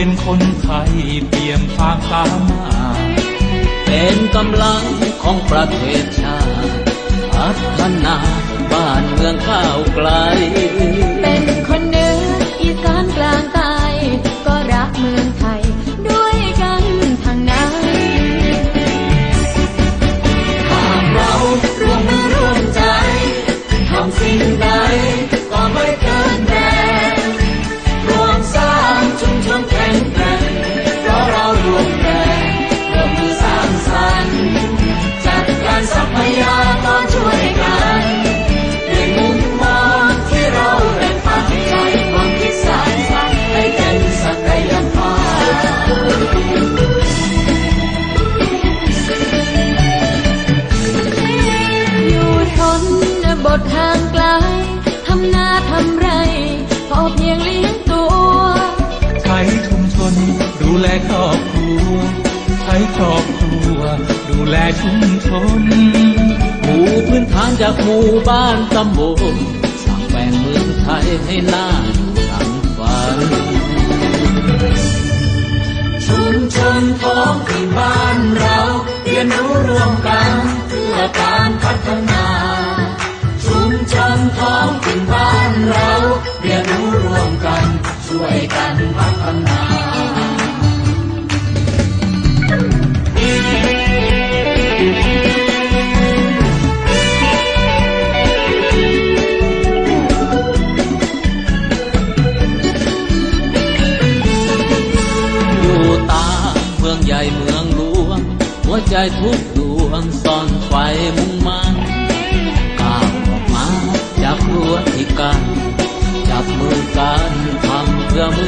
เป็นคนไทยเปี่ยมความสามาเป็นกำลังของประเทศชาติ แลครอบครัวใช้ครอบครัว ดูแลชุมชนหมู่พื้นฐานจากหมู่บ้านตำบลสร้างแปลงเมืองไทยให้น่าทังฝันชุมชนท้องถิ่นบ้านเราเรียนรู้ร่วมกันเพื่อการพัฒนา ชุมชนท้องถิ่นบ้านเราเรียนรู้ร่วมกันช่วยกันพัฒนา ใจทุกดวงซ่อนไฟมุ่งมันก้าวออกมาจากรั้วที่กันจับมือกันทำเพื่อมือ